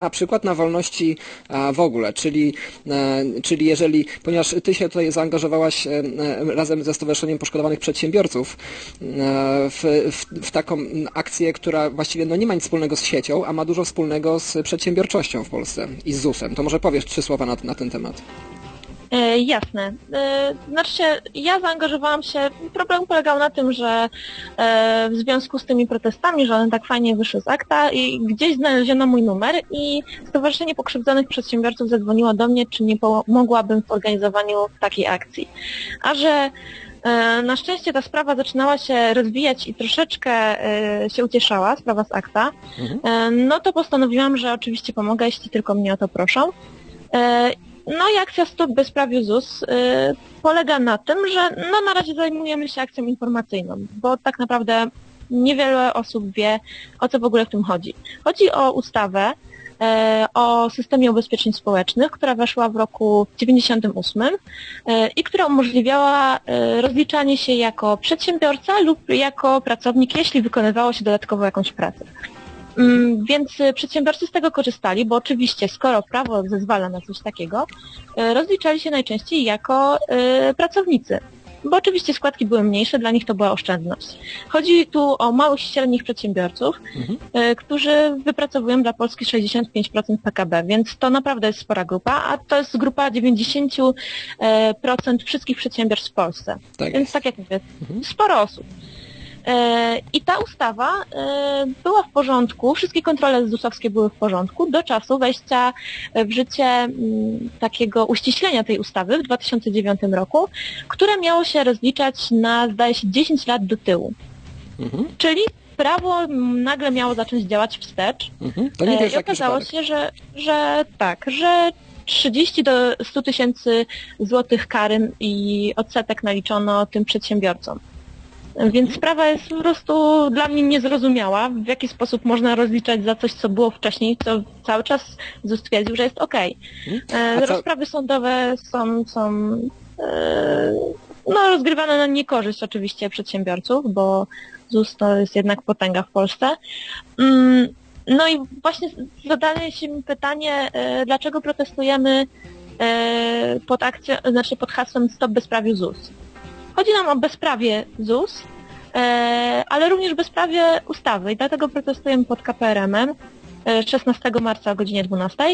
na przykład na wolności w ogóle, czyli, e, czyli jeżeli, ponieważ ty się tutaj zaangażowałaś e, e, razem ze Stowarzyszeniem Poszkodowanych Przedsiębiorców w, w, w, taką akcję, która właściwie no, nie ma nic wspólnego z siecią, a ma dużo wspólnego z przedsiębiorczością w Polsce i z ZUS-em, to może powiesz trzy słowa na, na ten temat. E, jasne. E, znaczy ja zaangażowałam się, problem polegał na tym, że e, w związku z tymi protestami, że one tak fajnie wyszły z akta i gdzieś znaleziono mój numer i Stowarzyszenie Pokrzywdzonych Przedsiębiorców zadzwoniło do mnie, czy nie pomogłabym w organizowaniu takiej akcji. A że na szczęście ta sprawa zaczynała się rozwijać i troszeczkę się ucieszała, sprawa z akta, mhm. no to postanowiłam, że oczywiście pomogę, jeśli tylko mnie o to proszą. No i akcja Stop Bezprawiu ZUS y, polega na tym, że no na razie zajmujemy się akcją informacyjną, bo tak naprawdę niewiele osób wie, o co w ogóle w tym chodzi. Chodzi o ustawę e, o systemie ubezpieczeń społecznych, która weszła w roku 98 e, i która umożliwiała rozliczanie się jako przedsiębiorca lub jako pracownik, jeśli wykonywało się dodatkowo jakąś pracę. Mm, więc y, przedsiębiorcy z tego korzystali, bo oczywiście skoro prawo zezwala na coś takiego, y, rozliczali się najczęściej jako y, pracownicy. Bo oczywiście składki były mniejsze, dla nich to była oszczędność. Chodzi tu o małych i średnich przedsiębiorców, mhm. którzy wypracowują dla Polski 65% PKB, więc to naprawdę jest spora grupa, a to jest grupa 90% wszystkich przedsiębiorstw w Polsce. Tak więc tak jak mówię, mhm. sporo osób. E, I ta ustawa e, była w porządku, wszystkie kontrole ZUS-owskie były w porządku do czasu wejścia w życie mm, takiego uściślenia tej ustawy w 2009 roku, które miało się rozliczać na, zdaje się, 10 lat do tyłu. Mhm. Czyli prawo nagle miało zacząć działać wstecz. Mhm. To nie e, I okazało się, że, że tak, że 30 do 100 tysięcy złotych kary i odsetek naliczono tym przedsiębiorcom. Więc sprawa jest po prostu dla mnie niezrozumiała, w jaki sposób można rozliczać za coś, co było wcześniej, co cały czas ZUS twierdził, że jest ok. Hmm? Rozprawy sądowe są, są e, no, rozgrywane na niekorzyść oczywiście przedsiębiorców, bo ZUS to jest jednak potęga w Polsce. Mm, no i właśnie zadaje się mi pytanie, e, dlaczego protestujemy pod akcją, znaczy pod hasłem Stop Bezprawiu ZUS. Chodzi nam o bezprawie ZUS, e, ale również bezprawie ustawy i dlatego protestujemy pod KPRM-em 16 e, marca o godzinie 12,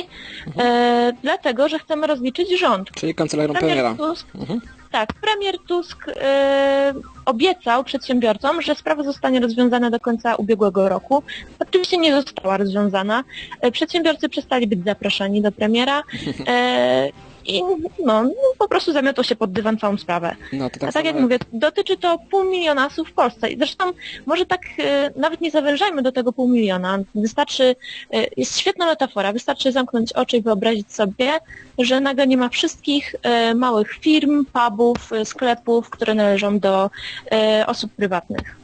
mhm. E, dlatego, że chcemy rozliczyć rząd. Czyli kancelarią premier premiera. Tusk, mhm. Tak, premier Tusk obiecał przedsiębiorcom, że sprawa zostanie rozwiązana do końca ubiegłego roku. Oczywiście nie została rozwiązana. Przedsiębiorcy przestali być zaproszeni do premiera. I no, no, po prostu zamiotło się pod dywan całą sprawę. No, tak A tak jak mówię, dotyczy to pół miliona osób w Polsce. I zresztą może tak e, nawet nie zawężajmy do tego pół miliona. Wystarczy, e, jest świetna metafora, wystarczy zamknąć oczy i wyobrazić sobie, że nagle nie ma wszystkich e, małych firm, pubów, sklepów, które należą do osób prywatnych.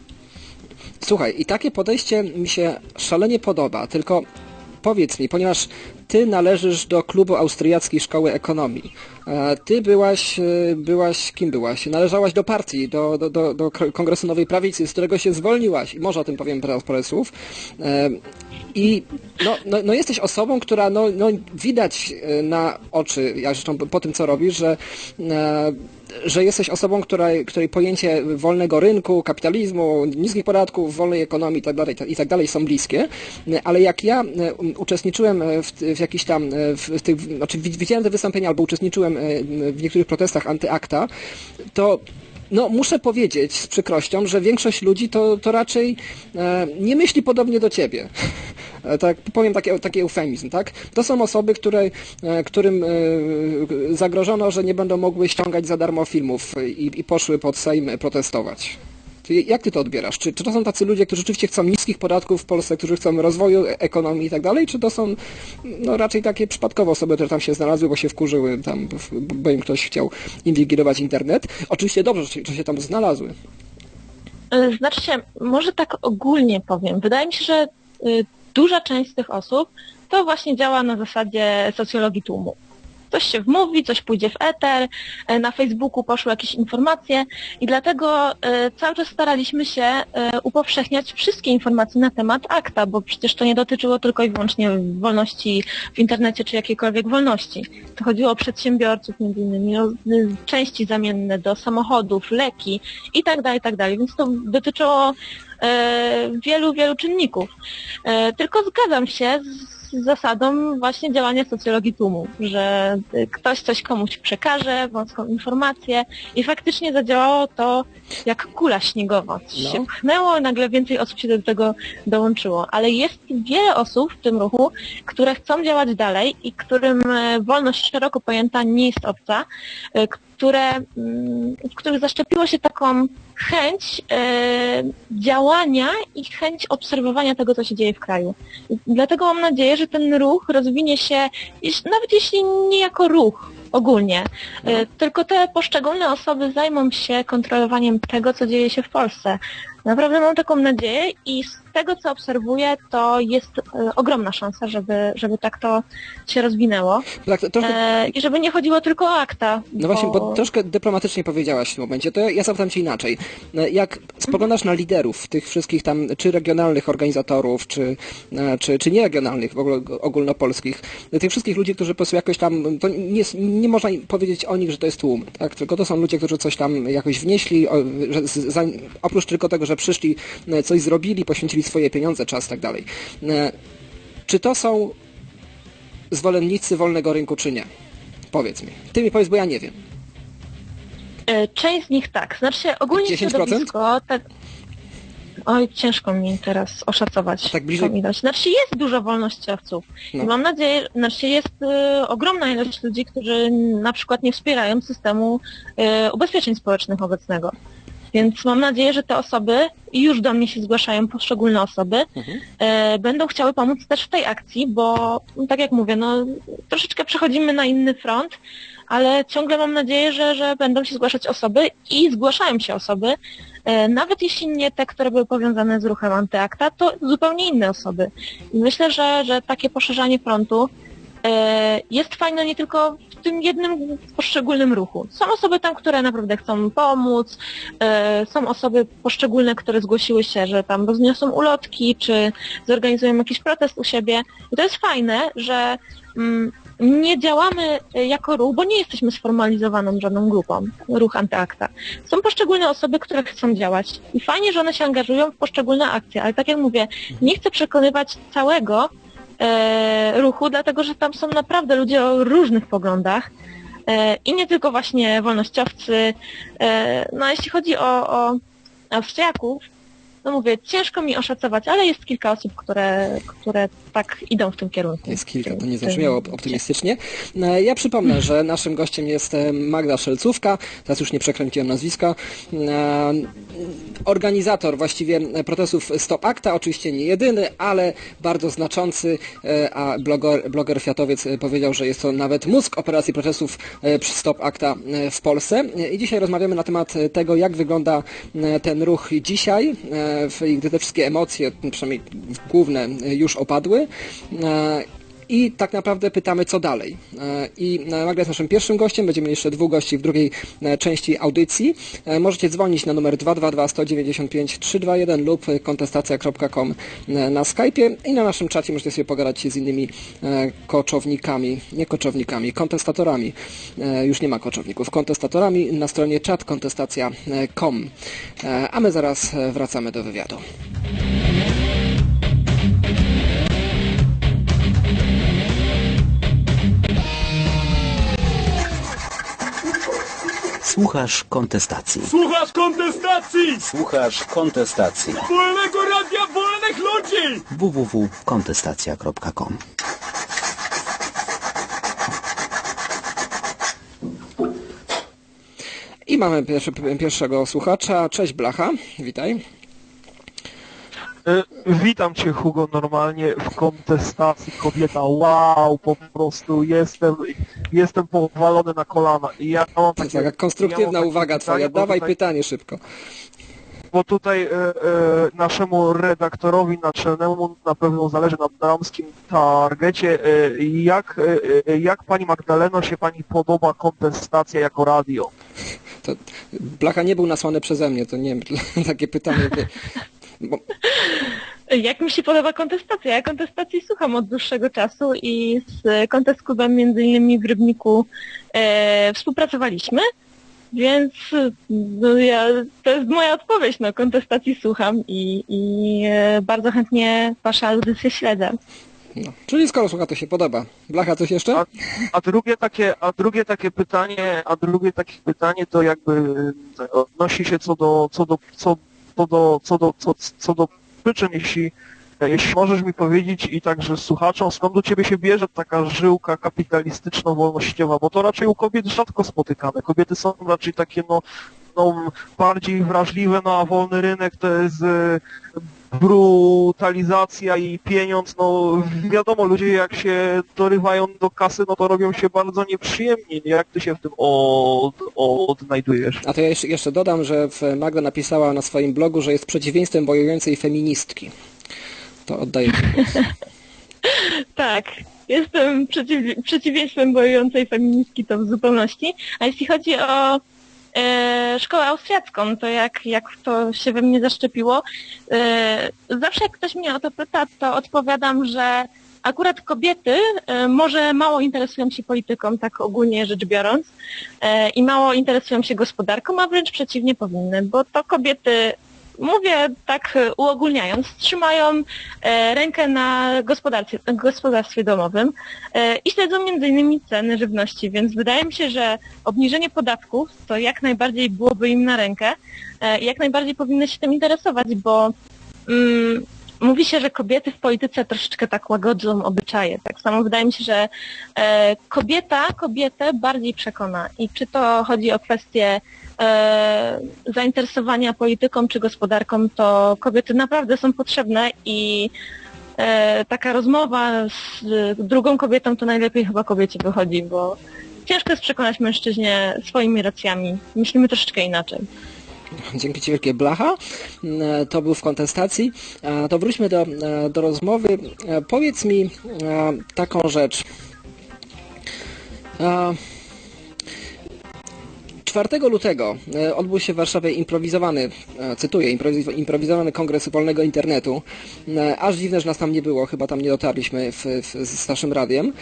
Słuchaj, i takie podejście mi się szalenie podoba, tylko powiedz mi, ponieważ ty należysz do klubu austriackiej szkoły ekonomii. E, ty byłaś, e, byłaś, kim byłaś? Należałaś do partii, do, do, do, do Kongresu Nowej Prawicy, z którego się zwolniłaś. I może o tym powiem teraz parę słów. E, I no, no, no jesteś osobą, która no, no widać na oczy, ja zresztą po tym, co robisz, że że jesteś osobą, której, której pojęcie wolnego rynku, kapitalizmu, niskich podatków, wolnej ekonomii itd., tak itd. Tak są bliskie, ale jak ja uczestniczyłem w, w jakichś tam, w tych, znaczy widziałem te wystąpienia albo uczestniczyłem w niektórych protestach antyakta, to no, muszę powiedzieć z przykrością, że większość ludzi to, to raczej e, nie myśli podobnie do ciebie. E, tak, powiem taki, taki eufemizm, tak? To są osoby, które, e, którym e, zagrożono, że nie będą mogły ściągać za darmo filmów i, i poszły pod Sejm protestować. Jak ty to odbierasz? Czy, czy to są tacy ludzie, którzy rzeczywiście chcą niskich podatków w Polsce, którzy chcą rozwoju ekonomii i tak dalej, czy to są no, raczej takie przypadkowe osoby, które tam się znalazły, bo się wkurzyły, tam, bo im ktoś chciał inwigilować internet? Oczywiście dobrze, że się, że się tam znalazły. Znaczy się, może tak ogólnie powiem. Wydaje mi się, że y, duża część z tych osób to właśnie działa na zasadzie socjologii tłumu. Coś się wmówi, coś pójdzie w eter, e, na Facebooku poszły jakieś informacje i dlatego e, cały czas staraliśmy się e, upowszechniać wszystkie informacje na temat akta, bo przecież to nie dotyczyło tylko i wyłącznie wolności w internecie czy jakiejkolwiek wolności. To chodziło o przedsiębiorców między innymi, o y, części zamienne do samochodów, leki i tak dalej, i tak. Więc to dotyczyło wielu, wielu czynników. E, tylko zgadzam się z zasadą właśnie działania socjologii tłumu, że ktoś coś komuś przekaże, wąską informację i faktycznie zadziałało to jak kula śniegowa. No. Się pchnęło, nagle więcej osób się do tego dołączyło. Ale jest wiele osób w tym ruchu, które chcą działać dalej i którym e, wolność szeroko pojęta nie jest obca, e, które, mm, w których zaszczepiło się taką chęć e, działania i chęć obserwowania tego, co się dzieje w kraju. Dlatego mam nadzieję, że ten ruch rozwinie się, nawet jeśli nie jako ruch ogólnie, e, tylko te poszczególne osoby zajmą się kontrolowaniem tego, co dzieje się w Polsce. Naprawdę mam taką nadzieję i z tego, co obserwuję, to jest e, ogromna szansa, żeby, żeby tak to się rozwinęło. Tak, trochę, E, I żeby nie chodziło tylko o akta. No właśnie, bo troszkę dyplomatycznie powiedziałaś w tym momencie, to ja zapytam Cię inaczej. E, Jak spoglądasz na liderów tych wszystkich tam, czy regionalnych organizatorów, czy, e, czy, czy nieregionalnych, w ogóle ogólnopolskich, e, tych wszystkich ludzi, którzy po prostu jakoś tam, to nie, nie można powiedzieć o nich, że to jest tłum, tak? Tylko to są ludzie, którzy coś tam jakoś wnieśli, że za, oprócz tylko tego, że przyszli, e, coś zrobili, poświęcili swoje pieniądze, czas, tak dalej. E, Czy to są zwolennicy wolnego rynku, czy nie? Powiedz mi. Ty mi powiedz, bo ja nie wiem. E, Część z nich tak. Znaczy ogólnie 10%? środowisko... Tak... Oj, ciężko mi teraz oszacować tak bliżej-. Znaczy jest dużo wolnościowców. No. I mam nadzieję, znaczy jest y, ogromna ilość ludzi, którzy na przykład nie wspierają systemu y, ubezpieczeń społecznych obecnego. Więc mam nadzieję, że te osoby, i już do mnie się zgłaszają poszczególne osoby, Mhm. e, będą chciały pomóc też w tej akcji, bo no, tak jak mówię, no troszeczkę przechodzimy na inny front, ale ciągle mam nadzieję, że, że będą się zgłaszać osoby i zgłaszają się osoby, e, nawet jeśli nie te, które były powiązane z ruchem antyakta, to zupełnie inne osoby. I myślę, że, że takie poszerzanie frontu jest fajne nie tylko w tym jednym poszczególnym ruchu. Są osoby tam, które naprawdę chcą pomóc, e, są osoby poszczególne, które zgłosiły się, że tam rozniosą ulotki, czy zorganizują jakiś protest u siebie. I to jest fajne, że mm, nie działamy e, jako ruch, bo nie jesteśmy sformalizowaną żadną grupą, ruch antyakta. Są poszczególne osoby, które chcą działać i fajnie, że one się angażują w poszczególne akcje, ale tak jak mówię, nie chcę przekonywać całego e, ruchu, dlatego że tam są naprawdę ludzie o różnych poglądach e, i nie tylko właśnie wolnościowcy. E, no jeśli chodzi o, o no mówię, ciężko mi oszacować, ale jest kilka osób, które, które tak idą w tym kierunku. Jest kilka, to nie zabrzmiało op- optymistycznie. E, Ja przypomnę, że naszym gościem jest Magda Szelcówka, teraz już nie przekręciłem nazwiska, e, organizator właściwie protestów Stop Acta, oczywiście nie jedyny, ale bardzo znaczący, e, a bloger, bloger Fiatowiec e, powiedział, że jest to nawet mózg operacji protestów przy Stop Acta w Polsce. I dzisiaj rozmawiamy na temat tego, jak wygląda ten ruch dzisiaj, gdy te wszystkie emocje, przynajmniej główne, e, już opadły. I tak naprawdę pytamy, co dalej. E, I e, Magda jest naszym pierwszym gościem, będziemy mieli jeszcze dwóch gości w drugiej e, części audycji. Możecie dzwonić na numer 222 195 321 lub kontestacja.com na Skype'ie i na naszym czacie możecie sobie pogadać z innymi koczownikami, nie koczownikami, kontestatorami. Już nie ma koczowników, kontestatorami na stronie chatkontestacja.com. E, A my zaraz wracamy do wywiadu. Słuchasz kontestacji. Słuchasz kontestacji! Słuchasz kontestacji. Wolnego radia wolnych ludzi! www.kontestacja.com I mamy pierwszy, pierwszego słuchacza. Cześć Blacha, witaj. E, Witam Cię Hugo normalnie w kontestacji kobieta. Wow, po prostu jestem, jestem powalony na kolana. I ja mam takie, Taka konstruktywna ja mam takie uwaga twoja. Dawaj tutaj- pytanie szybko. bo tutaj e, e, naszemu redaktorowi naczelnemu na pewno zależy na damskim targecie. E, jak, e, e, jak pani Magdaleno się pani podoba kontestacja jako radio? To Blacha nie był nasłany przeze mnie, to nie wiem, takie pytanie. Bo, Jak mi się podoba kontestacja? Ja kontestacji słucham od dłuższego czasu i z Kontest Klubem między innymi w Rybniku e, współpracowaliśmy, więc no, ja, to jest moja odpowiedź, no kontestacji słucham i, i e, bardzo chętnie Wasze audycje śledzę. no. Czyli skoro słucha, to się podoba. Blacha, coś jeszcze? A, a drugie takie, a drugie takie pytanie, a drugie takie pytanie to jakby odnosi się co do, co do, co, co do, co do, co, co do przyczyn, jeśli, jeśli możesz mi powiedzieć i także słuchaczom, skąd u Ciebie się bierze taka żyłka kapitalistyczno-wolnościowa, bo to raczej u kobiet rzadko spotykane. Kobiety są raczej takie, no, no bardziej wrażliwe, no a wolny rynek to jest brutalizacja i pieniądz, no wiadomo, ludzie jak się dorywają do kasy, no to robią się bardzo nieprzyjemnie. Jak ty się w tym od, odnajdujesz? A to ja jeszcze, dodam, że Magda napisała na swoim blogu, że jest przeciwieństwem bojującej feministki. To oddaję. ci głos. Tak, jestem przeciw, przeciwieństwem bojującej feministki to w zupełności. A jeśli chodzi o szkołę austriacką, to jak, jak to się we mnie zaszczepiło, e, zawsze jak ktoś mnie o to pyta, to odpowiadam, że akurat kobiety e, może mało interesują się polityką, tak ogólnie rzecz biorąc, e, i mało interesują się gospodarką, a wręcz przeciwnie powinny, bo to kobiety Mówię tak e, uogólniając, trzymają e, rękę na gospodarstwie domowym e, i śledzą innymi ceny żywności, więc wydaje mi się, że obniżenie podatków to jak najbardziej byłoby im na rękę i jak najbardziej powinny się tym interesować, bo mm, mówi się, że kobiety w polityce troszeczkę tak łagodzą obyczaje. Tak samo wydaje mi się, że e, kobieta kobietę bardziej przekona i czy to chodzi o kwestię e, zainteresowania polityką czy gospodarką, to kobiety naprawdę są potrzebne i e, taka rozmowa z drugą kobietą to najlepiej chyba kobiecie wychodzi, bo ciężko jest przekonać mężczyźnie swoimi racjami. Myślimy troszeczkę inaczej. Dzięki Ci wielkie Blacha. E, To był w kontestacji. E, To wróćmy do, e, do rozmowy. Powiedz mi taką rzecz. E, 4 lutego odbył się w Warszawie improwizowany, cytuję, improwiz- improwizowany kongres wolnego internetu. Aż dziwne, że nas tam nie było, chyba tam nie dotarliśmy w, w, z naszym radiem.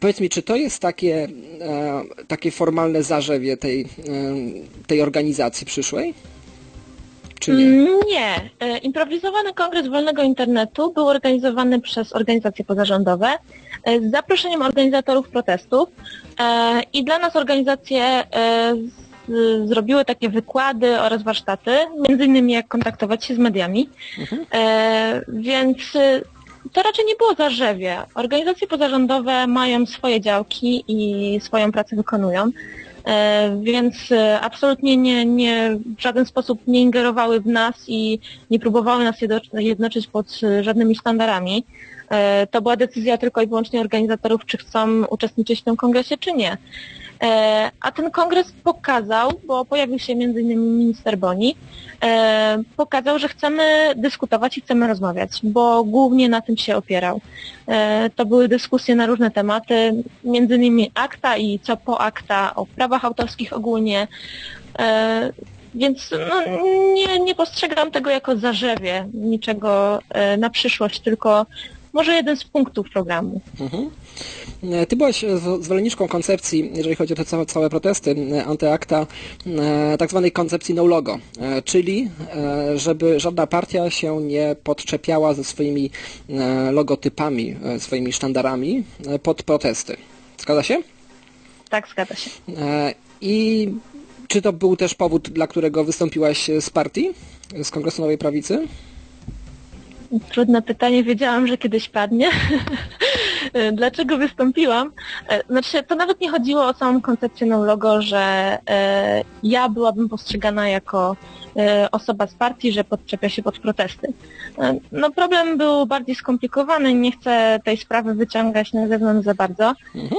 Powiedz mi, czy to jest takie, e, takie formalne zarzewie tej, e, tej organizacji przyszłej? Czy nie? Mm, Nie. E, Improwizowany Kongres Wolnego Internetu był organizowany przez organizacje pozarządowe z zaproszeniem organizatorów protestów i dla nas organizacje zrobiły takie wykłady oraz warsztaty, między innymi jak kontaktować się z mediami, E, więc to raczej nie było zarzewie. Organizacje pozarządowe mają swoje działki i swoją pracę wykonują. E, Więc e, absolutnie nie, nie, w żaden sposób nie ingerowały w nas i nie próbowały nas jedno- jednoczyć pod e, żadnymi sztandarami. To była decyzja tylko i wyłącznie organizatorów, czy chcą uczestniczyć w tym kongresie, czy nie. E, A ten kongres pokazał, bo pojawił się między innymi minister Boni, e, pokazał, że chcemy dyskutować i chcemy rozmawiać, bo głównie na tym się opierał. E, To były dyskusje na różne tematy, między innymi akta i co po akta, o prawach autorskich ogólnie. Więc no, nie, nie postrzegam tego jako zarzewie niczego na przyszłość, tylko może jeden z punktów programu. Mhm. E, Ty byłaś z- zwolenniczką koncepcji, jeżeli chodzi o te całe, protesty e, antyakta, e, tak zwanej koncepcji no logo, e, czyli e, żeby żadna partia się nie podczepiała ze swoimi e, logotypami, e, swoimi sztandarami e, pod protesty. Zgadza się? Tak, zgadza się. E, I czy to był też powód, dla którego wystąpiłaś z partii, z Kongresu Nowej Prawicy? Trudne pytanie, wiedziałam, że kiedyś padnie. Dlaczego wystąpiłam? E, Znaczy, to nawet nie chodziło o samą koncepcję no logo, że e, ja byłabym postrzegana jako e, osoba z partii, że podczepia się pod protesty. No problem był bardziej skomplikowany, nie chcę tej sprawy wyciągać na zewnątrz za bardzo.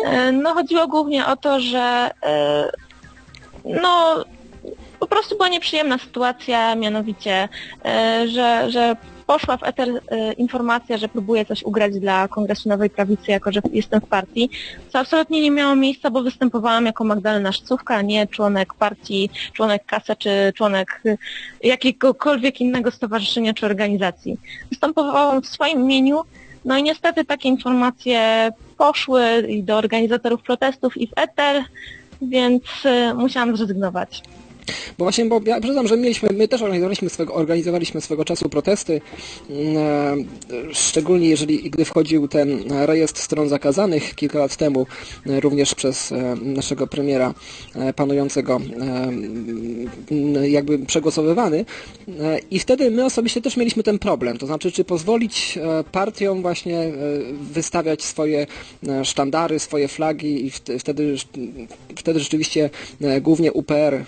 E, No chodziło głównie o to, że no po prostu była nieprzyjemna sytuacja, mianowicie, e, że, że poszła w eter e, informacja, że próbuję coś ugrać dla Kongresu Nowej Prawicy, jako że jestem w partii, co absolutnie nie miało miejsca, bo występowałam jako Magdalena Szcówka, a nie członek partii, członek KASE czy członek e, jakiegokolwiek innego stowarzyszenia czy organizacji. Występowałam w swoim imieniu, no i niestety takie informacje poszły i do organizatorów protestów i w eter, więc musiałam zrezygnować. Bo właśnie, bo ja przyznam, że mieliśmy, my też organizowaliśmy swego, organizowaliśmy swego czasu protesty, mm, e, szczególnie jeżeli, gdy wchodził ten rejestr stron zakazanych kilka lat temu, e, również przez e, naszego premiera panującego jakby przegłosowywany. I wtedy my osobiście też mieliśmy ten problem, to znaczy czy pozwolić partiom właśnie wystawiać swoje sztandary, swoje flagi i wt- wtedy, wtedy rzeczywiście głównie UPR, e,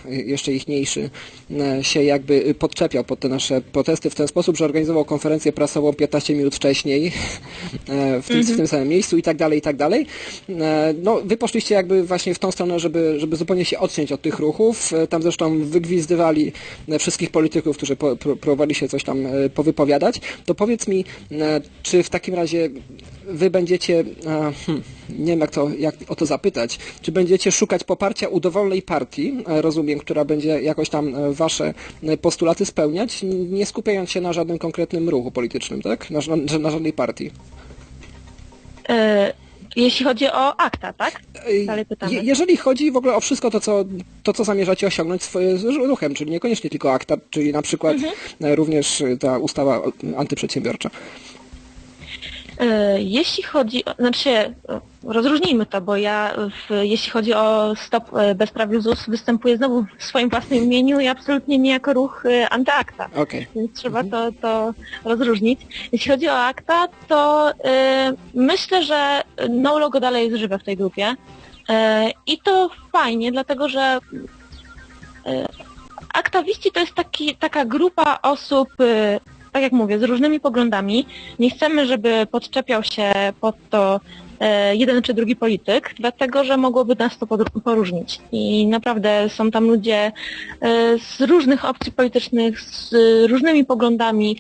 jeszcze ichniejszy, e, się jakby podczepiał pod te nasze protesty w ten sposób, że organizował konferencję prasową 15 minut wcześniej e, w tym, w tym samym miejscu i tak dalej, i tak dalej. E, No, wy poszliście jakby właśnie w tą stronę, żeby, żeby zupełnie się odciąć od tych ruchów. Tam zresztą wygwizdywali wszystkich polityków, którzy po, pró- próbowali się coś tam powypowiadać. To powiedz mi, czy w takim razie wy będziecie, e, hmm, nie wiem jak, to, jak o to zapytać, czy będziecie szukać poparcia u dowolnej partii, e, rozumiem, która będzie jakoś tam e, wasze postulaty spełniać, nie skupiając się na żadnym konkretnym ruchu politycznym, tak? Na, na, na żadnej partii. E, Jeśli chodzi o akta, tak? Ej, Dalej pytamy. Je, jeżeli chodzi w ogóle o wszystko to co, to, co zamierzacie osiągnąć swoje z ruchem, czyli niekoniecznie tylko akta, czyli na przykład e, również ta ustawa antyprzedsiębiorcza. E, Jeśli chodzi, o, znaczy e, rozróżnijmy to, bo ja w, jeśli chodzi o stop e, bezprawiu ZUS występuję znowu w swoim własnym imieniu i absolutnie nie jako ruch antyakta. Okej. Więc trzeba to, to rozróżnić. Jeśli chodzi o akta, to e, myślę, że no logo dalej jest żywe w tej grupie. E, I to fajnie, dlatego że e, aktawiści to jest taki, taka grupa osób, tak jak mówię, z różnymi poglądami. Nie chcemy, żeby podczepiał się pod to e, jeden czy drugi polityk, dlatego że mogłoby nas to poróżnić. I naprawdę są tam ludzie e, z różnych opcji politycznych, z różnymi poglądami.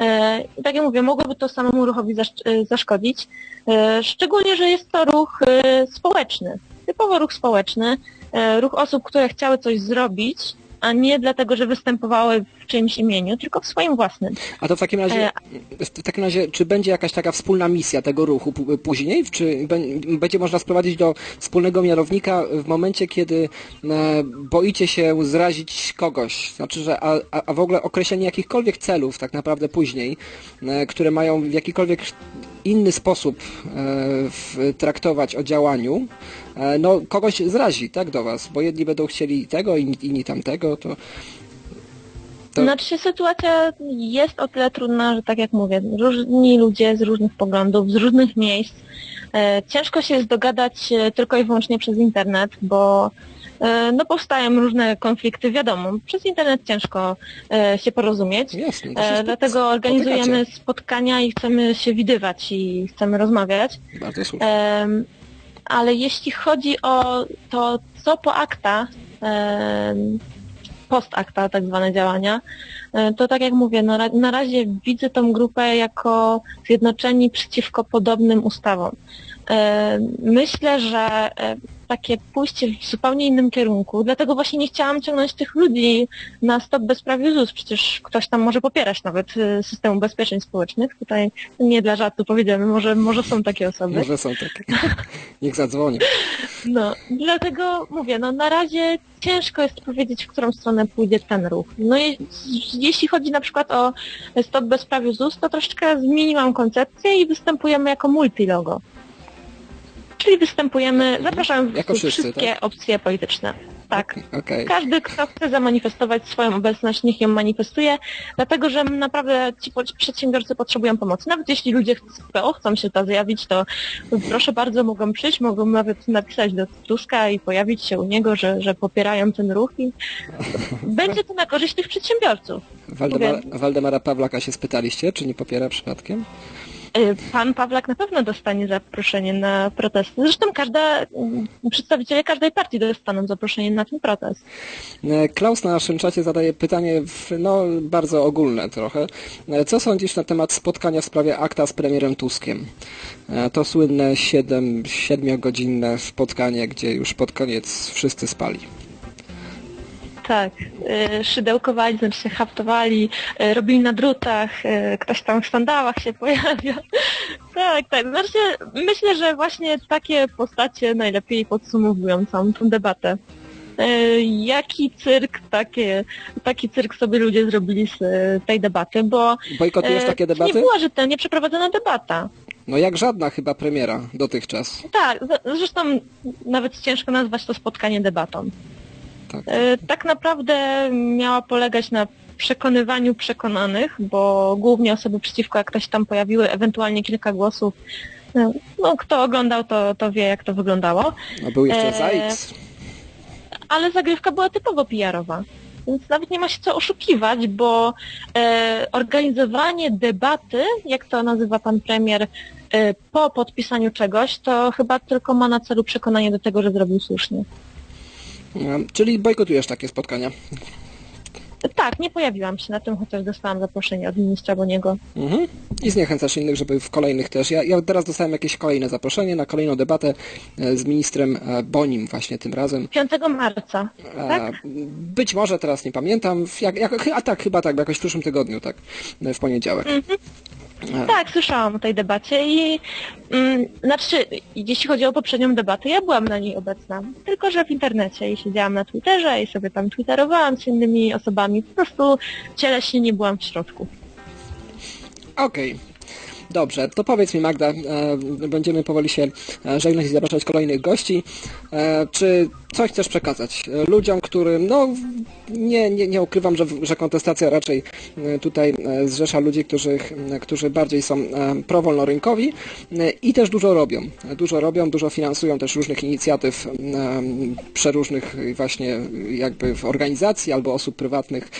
E, I tak jak mówię, mogłoby to samemu ruchowi zasz- zaszkodzić. Szczególnie, że jest to ruch społeczny, typowo ruch społeczny, ruch osób, które chciały coś zrobić, a nie dlatego, że występowały w czyimś imieniu, tylko w swoim własnym. A to w takim razie, E, w takim razie, czy będzie jakaś taka wspólna misja tego ruchu później? Czy bę- będzie można sprowadzić do wspólnego mianownika w momencie, kiedy e, boicie się zrazić kogoś? Znaczy, że a, a w ogóle określenie jakichkolwiek celów tak naprawdę później, e, które mają w jakikolwiek inny sposób traktować o działaniu, no kogoś zrazi, tak, do was, bo jedni będą chcieli tego, inni, inni tamtego, to... to... Znaczy sytuacja jest o tyle trudna, że tak jak mówię, różni ludzie z różnych poglądów, z różnych miejsc. E, ciężko się jest dogadać e, tylko i wyłącznie przez internet, bo e, no powstają różne konflikty, wiadomo, przez internet ciężko e, się porozumieć. Jasne, E, dlatego organizujemy spotykacie. spotkania i chcemy się widywać i chcemy rozmawiać. Bardzo słusznie. Em, ale jeśli chodzi o to, co po akta, em, post akta tak zwane działania, e, to tak jak mówię, na, ra- na razie widzę tą grupę jako zjednoczeni przeciwko podobnym ustawom. E, Myślę, że e, takie pójście w zupełnie innym kierunku, dlatego właśnie nie chciałam ciągnąć tych ludzi na stop bezprawiu ZUS, przecież ktoś tam może popierać nawet e, system ubezpieczeń społecznych, tutaj nie dla żartu powiedziemy, może, może są takie osoby. Może są takie. Niech zadzwonią. No, dlatego mówię, no na razie ciężko jest powiedzieć, w którą stronę pójdzie ten ruch. No je, jeśli chodzi na przykład o Stop Bezprawiu ZUS, to troszeczkę zmieniłam koncepcję i występujemy jako multilogo. Czyli występujemy, zapraszamy Jako wszyscy, wszystkie opcje polityczne. Tak. Okej. Każdy, kto chce zamanifestować swoją obecność, niech ją manifestuje, dlatego że naprawdę ci przedsiębiorcy potrzebują pomocy. Nawet jeśli ludzie z PO chcą się to zjawić, to proszę bardzo, mogą przyjść, mogą nawet napisać do Tuska i pojawić się u niego, że, że popierają ten ruch i będzie to na korzyść tych przedsiębiorców. Waldemar, Waldemara Pawlaka się spytaliście, czy nie popiera przypadkiem? Y, Pan Pawlak na pewno dostanie zaproszenie na protesty. Zresztą każda, mm, przedstawiciele każdej partii dostaną zaproszenie na ten protest. E, Klaus na naszym czacie zadaje pytanie no, bardzo ogólne trochę. E, Co sądzisz na temat spotkania w sprawie akta z premierem Tuskiem? E, To słynne 7, 7-godzinne spotkanie, gdzie już pod koniec wszyscy spali. Tak, y, szydełkowali, znaczy się haftowali, y, robili na drutach, y, ktoś tam w sandałach się pojawia. Tak, tak. Znaczy, myślę, że właśnie takie postacie najlepiej podsumowują całą tą debatę. Jaki cyrk, takie, taki cyrk sobie ludzie zrobili z tej debaty, bo Bojkotujesz takie debaty? nie była rzetelnie przeprowadzona debata. No jak żadna chyba premiera dotychczas. Tak, zresztą nawet ciężko nazwać to spotkanie debatą. Tak. E, Tak naprawdę miała polegać na przekonywaniu przekonanych, bo głównie osoby przeciwko jakoś tam pojawiły, ewentualnie kilka głosów. E, No, kto oglądał, to, to wie, jak to wyglądało. No był jeszcze E, Zajc. Ale zagrywka była typowo PR-owa. Więc nawet nie ma się co oszukiwać, bo organizowanie debaty, jak to nazywa pan premier, po podpisaniu czegoś, to chyba tylko ma na celu przekonanie do tego, że zrobił słusznie. Czyli bojkotujesz takie spotkania. Tak, nie pojawiłam się na tym, chociaż dostałam zaproszenie od ministra Boniego. Mhm. I zniechęcasz innych, żeby w kolejnych też. Ja, ja teraz dostałem jakieś kolejne zaproszenie na kolejną debatę e, z ministrem e, Bonim właśnie tym razem. 5 marca, tak? Być może teraz nie pamiętam. Jak, jak, a tak, chyba tak, jakoś w przyszłym tygodniu, tak. W poniedziałek. Tak, słyszałam o tej debacie i mm, znaczy, jeśli chodzi o poprzednią debatę, ja byłam na niej obecna, tylko że w internecie i siedziałam na Twitterze i sobie tam twitterowałam z innymi osobami, po prostu cieleśnie nie byłam w środku. Okej. Dobrze, to powiedz mi Magda, e, będziemy powoli się e, żegnać i zapraszać kolejnych gości. E, czy coś chcesz przekazać e, ludziom, którym, no nie, nie, nie ukrywam, że, że kontestacja raczej e, tutaj e, zrzesza ludzi, którzy, którzy bardziej są prowolnorynkowi i też dużo robią. Dużo robią, dużo finansują też różnych inicjatyw przeróżnych właśnie jakby w organizacji albo osób prywatnych.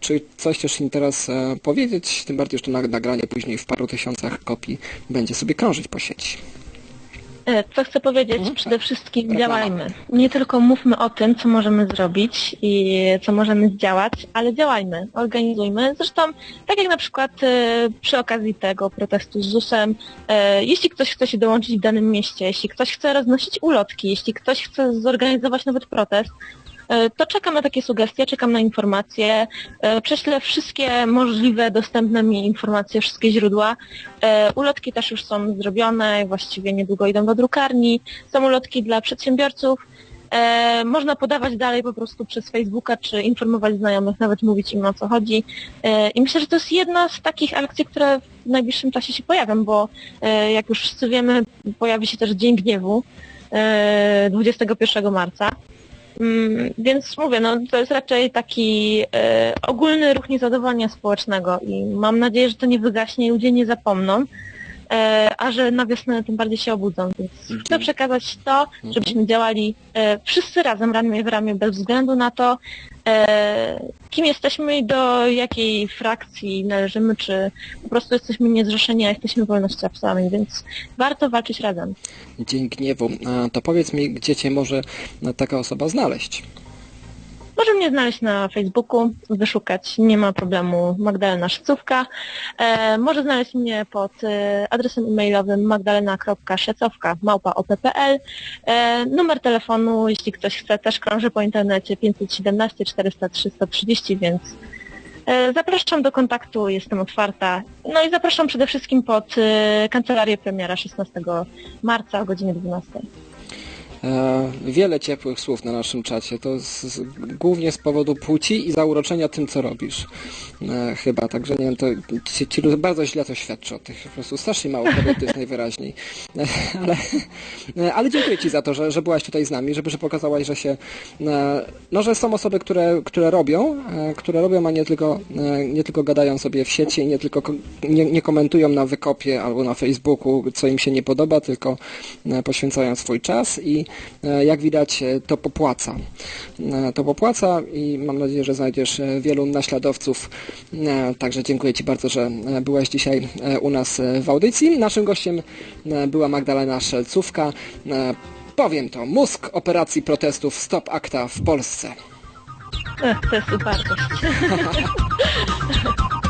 Czy coś chcesz im teraz powiedzieć? Tym bardziej, że to nag- nagranie później w paru tysiącach kopii będzie sobie krążyć po sieci. E, Co chcę powiedzieć? Mhm. Przede wszystkim działajmy. Nie tylko mówmy o tym, co możemy zrobić i co możemy zdziałać, ale działajmy, organizujmy. Zresztą, tak jak na przykład e, przy okazji tego protestu z ZUS-em, e, jeśli ktoś chce się dołączyć w danym mieście, jeśli ktoś chce roznosić ulotki, jeśli ktoś chce zorganizować nawet protest, to czekam na takie sugestie, czekam na informacje, e, prześlę wszystkie możliwe, dostępne mi informacje, wszystkie źródła. E, Ulotki też już są zrobione, właściwie niedługo idą do drukarni. Są ulotki dla przedsiębiorców. E, można podawać dalej po prostu przez Facebooka, czy informować znajomych, nawet mówić im o co chodzi. E, I myślę, że to jest jedna z takich akcji, które w najbliższym czasie się pojawią, bo e, jak już wszyscy wiemy, pojawi się też Dzień Gniewu e, 21 marca. Mm, Więc mówię, no to jest raczej taki e, ogólny ruch niezadowolenia społecznego i mam nadzieję, że to nie wygaśnie i ludzie nie zapomną, a że na wiosnę tym bardziej się obudzą. Więc chcę przekazać to, żebyśmy działali e, wszyscy razem, ramię w ramię, bez względu na to, e, kim jesteśmy i do jakiej frakcji należymy, czy po prostu jesteśmy niezrzeszeni, a jesteśmy wolnościowcami, więc warto walczyć razem. Dzień gniewu. E, To powiedz mi, gdzie cię może e, taka osoba znaleźć? Może mnie znaleźć na Facebooku, wyszukać, nie ma problemu, Magdalena Szycówka. E, może znaleźć mnie pod e, adresem e-mailowym magdalena.szycówka małpa op.pl. E, numer telefonu, jeśli ktoś chce, też krąży po internecie 517 403 130, więc e, zapraszam do kontaktu, jestem otwarta. No i zapraszam przede wszystkim pod e, kancelarię premiera 16 marca o godzinie 12. E, Wiele ciepłych słów na naszym czacie. To z, głównie z powodu płci i zauroczenia tym, co robisz. E, chyba, także nie wiem, to ci, ci ludzie bardzo źle to świadczy o tych. Po prostu strasznie mało kobiet to jest najwyraźniej. E, ale, ale dziękuję Ci za to, że, że byłaś tutaj z nami, żeby że pokazałaś, że się, no, że są osoby, które, które robią, które robią, a nie tylko, nie tylko gadają sobie w sieci nie tylko ko- nie, nie komentują na wykopie albo na Facebooku, co im się nie podoba, tylko poświęcają swój czas i jak widać e, to popłaca. E, To popłaca i mam nadzieję, że znajdziesz e, wielu naśladowców. E, Także dziękuję Ci bardzo, że e, byłaś dzisiaj e, u nas e, w audycji. Naszym gościem e, była Magdalena Szelcówka. E, Powiem to, mózg operacji protestów Stop Akta w Polsce. To jest upartość.